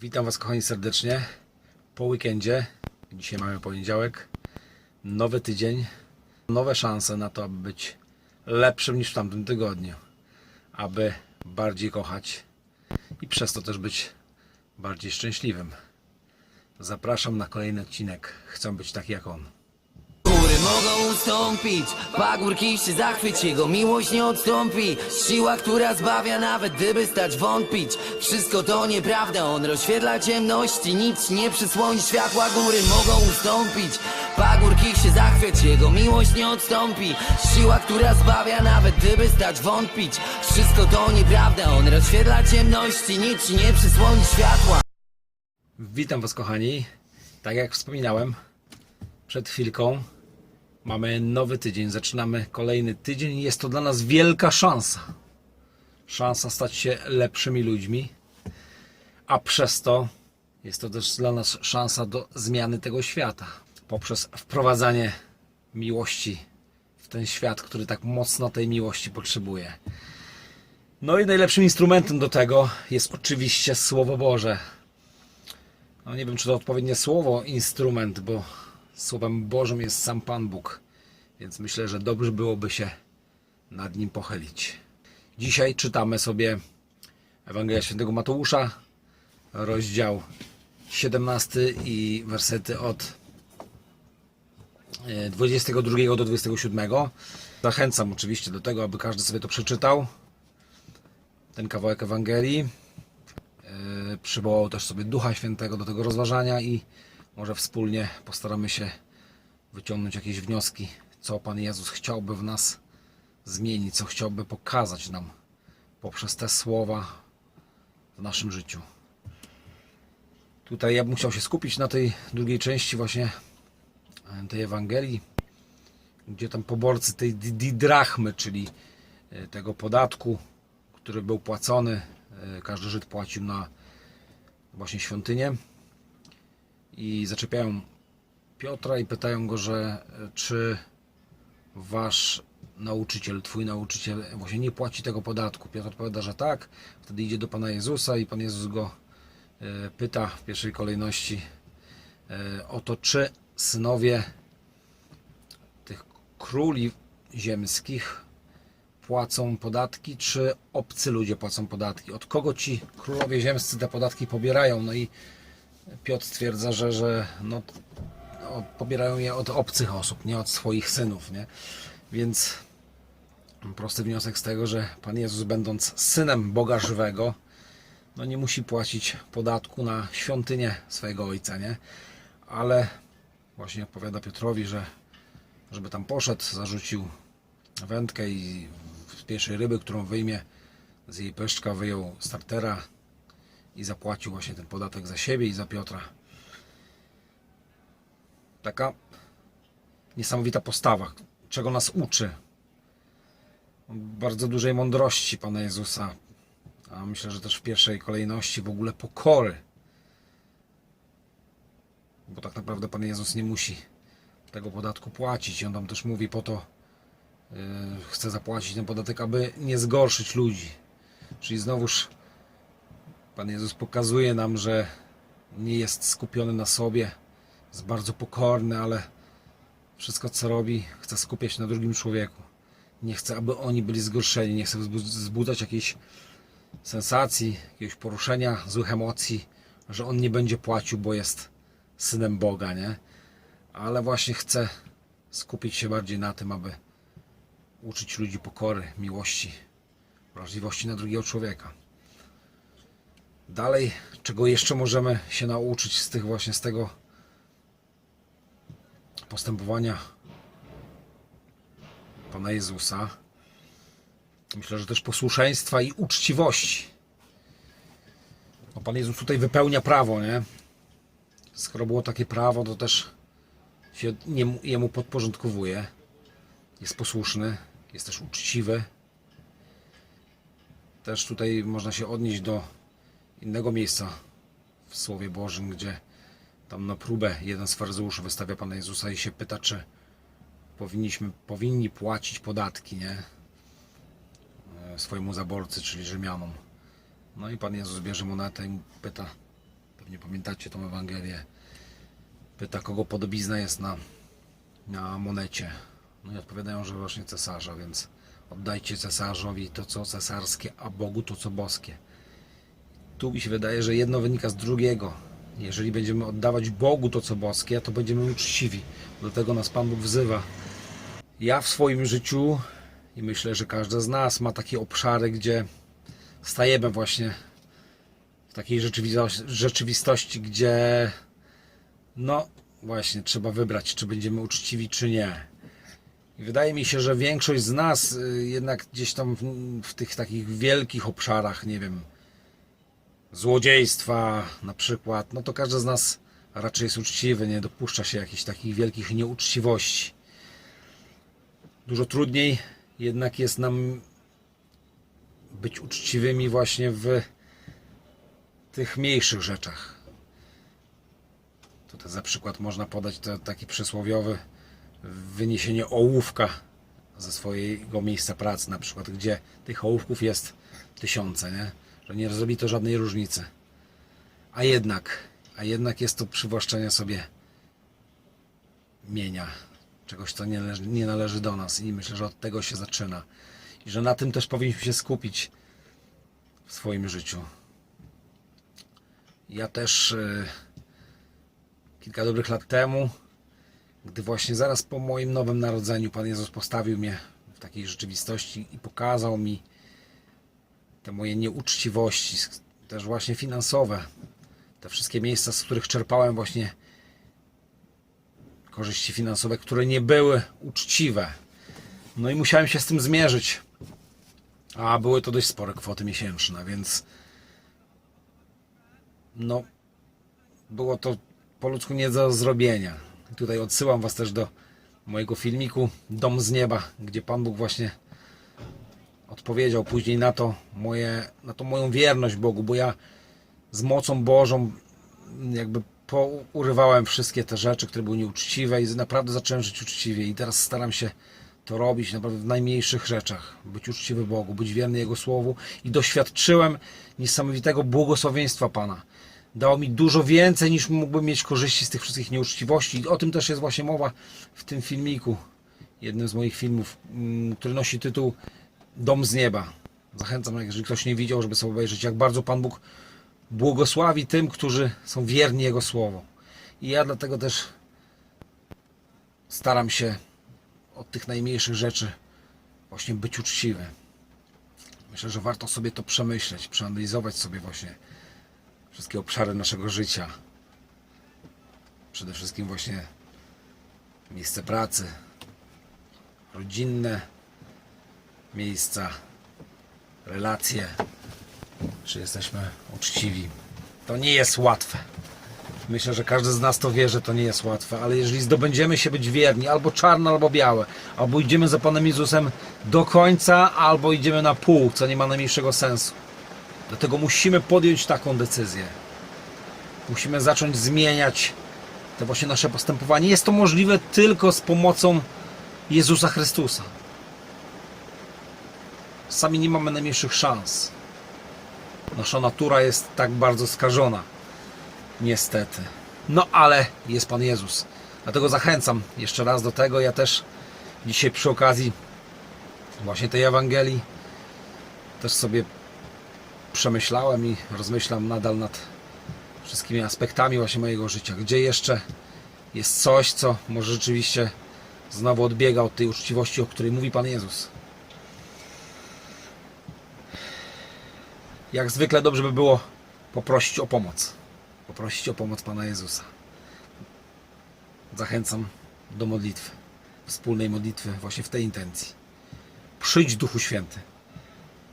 Witam Was kochani serdecznie po weekendzie. Dzisiaj mamy poniedziałek. Nowy tydzień. Nowe szanse na to, aby być lepszym niż w tamtym tygodniu. Aby bardziej kochać i przez to też być bardziej szczęśliwym. Zapraszam na kolejny odcinek. Chcę być taki jak on. Mogą ustąpić, pagórki się zachwyć, jego miłość nie odstąpi. Siła, która zbawia, nawet gdyby stać wątpić. Wszystko to nieprawda, on rozświetla ciemności, nic nie przysłoni światła. Góry mogą ustąpić, pagórki się zachwyć, jego miłość nie odstąpi. Siła, która zbawia, nawet gdyby stać wątpić. Wszystko to nieprawda, on rozświetla ciemności, nic nie przysłoni światła. Witam Was kochani. Tak jak wspominałem przed chwilką, mamy nowy tydzień. Zaczynamy kolejny tydzień jest to dla nas wielka szansa. Szansa stać się lepszymi ludźmi, a przez to jest to też dla nas szansa do zmiany tego świata. Poprzez wprowadzanie miłości w ten świat, który tak mocno tej miłości potrzebuje. No i najlepszym instrumentem do tego jest oczywiście Słowo Boże. No nie wiem, czy to odpowiednie słowo, instrument, bo słowem Bożym jest sam Pan Bóg. Więc myślę, że dobrze byłoby się nad nim pochylić. Dzisiaj czytamy sobie Ewangelia Świętego Mateusza, rozdział 17 i wersety od e, 22 do 27. Zachęcam oczywiście do tego, aby każdy sobie to przeczytał. Ten kawałek Ewangelii. E, przywołał też sobie Ducha Świętego do tego rozważania i może wspólnie postaramy się wyciągnąć jakieś wnioski, co Pan Jezus chciałby w nas zmienić, co chciałby pokazać nam poprzez te słowa w naszym życiu. Tutaj ja bym chciał się skupić na tej drugiej części właśnie e, tej Ewangelii, gdzie tam poborcy tej di- didrachmy, czyli e, tego podatku, który był płacony, e, każdy Żyd płacił na właśnie świątynię i zaczepiają Piotra i pytają go, że e, czy wasz nauczyciel, twój nauczyciel właśnie nie płaci tego podatku. Piotr odpowiada, że tak. Wtedy idzie do Pana Jezusa i Pan Jezus go e, pyta w pierwszej kolejności e, o to, czy synowie tych króli ziemskich płacą podatki, czy obcy ludzie płacą podatki? Od kogo ci królowie ziemscy te podatki pobierają? No i Piotr stwierdza, że, że no, pobierają je od obcych osób, nie od swoich synów, nie? Więc prosty wniosek z tego, że Pan Jezus będąc synem Boga żywego, no nie musi płacić podatku na świątynię swojego ojca, nie? Ale właśnie opowiada Piotrowi, że żeby tam poszedł, zarzucił wędkę i z pierwszej ryby, którą wyjmie z jej peszczka, wyjął startera i zapłacił właśnie ten podatek za siebie i za Piotra. Taka niesamowita postawa, czego nas uczy. Bardzo dużej mądrości Pana Jezusa, a myślę, że też w pierwszej kolejności w ogóle pokory. Bo tak naprawdę Pan Jezus nie musi tego podatku płacić. I on tam też mówi po to, yy, chce zapłacić ten podatek, aby nie zgorszyć ludzi. Czyli znowuż Pan Jezus pokazuje nam, że nie jest skupiony na sobie, jest bardzo pokorny, ale wszystko co robi, chce skupiać na drugim człowieku. Nie chce, aby oni byli zgorszeni, nie chce wzbu- wzbudzać jakiejś sensacji, jakiegoś poruszenia, złych emocji, że on nie będzie płacił, bo jest synem Boga, nie? Ale właśnie chce skupić się bardziej na tym, aby uczyć ludzi pokory, miłości, wrażliwości na drugiego człowieka. Dalej, czego jeszcze możemy się nauczyć z tych właśnie z tego postępowania Pana Jezusa? Myślę, że też posłuszeństwa i uczciwości. No, Pan Jezus tutaj wypełnia prawo, nie? Skoro było takie prawo, to też się jemu podporządkowuje. Jest posłuszny, jest też uczciwy. Też tutaj można się odnieść do innego miejsca w Słowie Bożym, gdzie tam na próbę jeden z faryzeuszy wystawia Pana Jezusa i się pyta, czy powinniśmy, powinni płacić podatki, nie? E, Swojemu zaborcy, czyli Rzymianom. No i Pan Jezus bierze monetę i pyta, Pewnie pamiętacie tą Ewangelię. Pyta, kogo podobizna jest na, na monecie. No i odpowiadają, że właśnie cesarza, więc oddajcie cesarzowi to, co cesarskie, a Bogu to, co boskie. Tu mi się wydaje, że jedno wynika z drugiego. Jeżeli będziemy oddawać Bogu to, co boskie, to będziemy uczciwi. Do tego nas Pan Bóg wzywa. Ja w swoim życiu i myślę, że każdy z nas ma takie obszary, gdzie stajemy właśnie w takiej rzeczywistości, gdzie no właśnie trzeba wybrać, czy będziemy uczciwi, czy nie. I wydaje mi się, że większość z nas y, jednak gdzieś tam w, w tych takich wielkich obszarach, nie wiem, złodziejstwa na przykład, no to każdy z nas raczej jest uczciwy, nie dopuszcza się jakichś takich wielkich nieuczciwości. Dużo trudniej jednak jest nam być uczciwymi właśnie w tych mniejszych rzeczach. Tutaj za przykład można podać to taki przysłowiowy wyniesienie ołówka ze swojego miejsca pracy, na przykład, gdzie tych ołówków jest tysiące, nie? Że nie zrobi to żadnej różnicy. A jednak, a jednak jest to przywłaszczenie sobie mienia, czegoś, co nie, leży, nie należy do nas i myślę, że od tego się zaczyna. I że na tym też powinniśmy się skupić w swoim życiu. Ja też y, kilka dobrych lat temu, gdy właśnie zaraz po moim nowym narodzeniu Pan Jezus postawił mnie w takiej rzeczywistości i pokazał mi te moje nieuczciwości, też właśnie finansowe, te wszystkie miejsca, z których czerpałem właśnie korzyści finansowe, które nie były uczciwe. No i musiałem się z tym zmierzyć. A były to dość spore kwoty miesięczne, więc no było to po ludzku nie do zrobienia. Tutaj odsyłam Was też do mojego filmiku Dom z nieba, gdzie Pan Bóg właśnie odpowiedział później na to moje, na tą moją wierność Bogu, bo ja z mocą Bożą jakby pourywałem wszystkie te rzeczy, które były nieuczciwe i naprawdę zacząłem żyć uczciwie i teraz staram się to robić naprawdę w najmniejszych rzeczach. Być uczciwy Bogu, być wierny Jego Słowu i doświadczyłem niesamowitego błogosławieństwa Pana. Dał mi dużo więcej niż mógłbym mieć korzyści z tych wszystkich nieuczciwości. I o tym też jest właśnie mowa w tym filmiku. Jednym z moich filmów, mm, który nosi tytuł Dom z nieba. Zachęcam, jeżeli ktoś nie widział, żeby sobie obejrzeć, jak bardzo Pan Bóg błogosławi tym, którzy są wierni Jego Słowu. I ja dlatego też staram się od tych najmniejszych rzeczy właśnie być uczciwy. Myślę, że warto sobie to przemyśleć, przeanalizować sobie właśnie wszystkie obszary naszego życia. Przede wszystkim właśnie miejsce pracy, rodzinne miejsca, relacje, czy jesteśmy uczciwi. To nie jest łatwe. Myślę, że każdy z nas to wie, że to nie jest łatwe, ale jeżeli zdobędziemy się być wierni, albo czarne, albo białe, albo idziemy za Panem Jezusem do końca, albo idziemy na pół, co nie ma najmniejszego sensu. Dlatego musimy podjąć taką decyzję. Musimy zacząć zmieniać to właśnie nasze postępowanie. Jest to możliwe tylko z pomocą Jezusa Chrystusa. Sami nie mamy najmniejszych szans. Nasza natura jest tak bardzo skażona. Niestety. No ale jest Pan Jezus. Dlatego zachęcam jeszcze raz do tego. Ja też dzisiaj przy okazji właśnie tej Ewangelii też sobie przemyślałem i rozmyślam nadal nad wszystkimi aspektami właśnie mojego życia. Gdzie jeszcze jest coś, co może rzeczywiście znowu odbiega od tej uczciwości, o której mówi Pan Jezus. Jak zwykle dobrze by było poprosić o pomoc. Poprosić o pomoc Pana Jezusa. Zachęcam do modlitwy. Wspólnej modlitwy właśnie w tej intencji. Przyjdź Duchu Święty.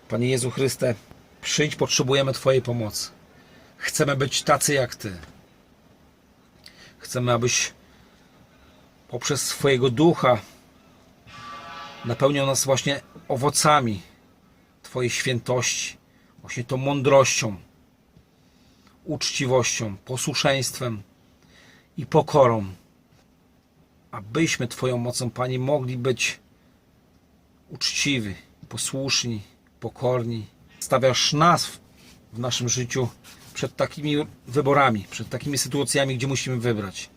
Panie Jezu Chryste, przyjdź, potrzebujemy Twojej pomocy. Chcemy być tacy jak Ty. Chcemy, abyś poprzez swojego ducha napełniał nas właśnie owocami Twojej świętości, właśnie tą mądrością, uczciwością, posłuszeństwem i pokorą, abyśmy Twoją mocą, Panie, mogli być uczciwi, posłuszni, pokorni. Stawiasz nas w- w naszym życiu przed takimi wyborami, przed takimi sytuacjami, gdzie musimy wybrać.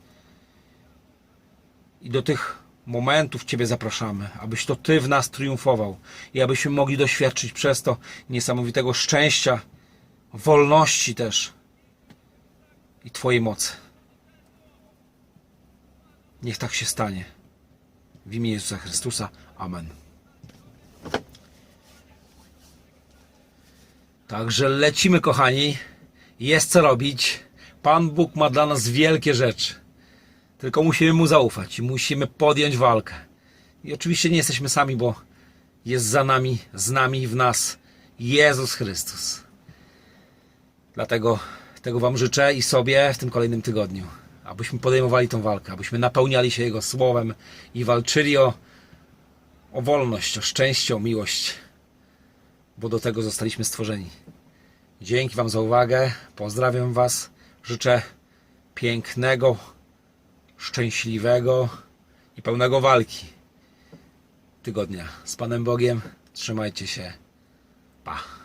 I do tych momentów Ciebie zapraszamy, abyś to Ty w nas triumfował i abyśmy mogli doświadczyć przez to niesamowitego szczęścia, wolności też i Twojej mocy. Niech tak się stanie. W imię Jezusa Chrystusa. Amen. Także lecimy, kochani. Jest co robić. Pan Bóg ma dla nas wielkie rzeczy. Tylko musimy Mu zaufać i musimy podjąć walkę. I oczywiście nie jesteśmy sami, bo jest za nami, z nami i w nas Jezus Chrystus. Dlatego tego Wam życzę i sobie w tym kolejnym tygodniu, abyśmy podejmowali tą walkę, abyśmy napełniali się Jego słowem i walczyli o, o wolność, o szczęście, o miłość, bo do tego zostaliśmy stworzeni. Dzięki Wam za uwagę, pozdrawiam Was, życzę pięknego, szczęśliwego i pełnego walki tygodnia z Panem Bogiem. Trzymajcie się. Pa.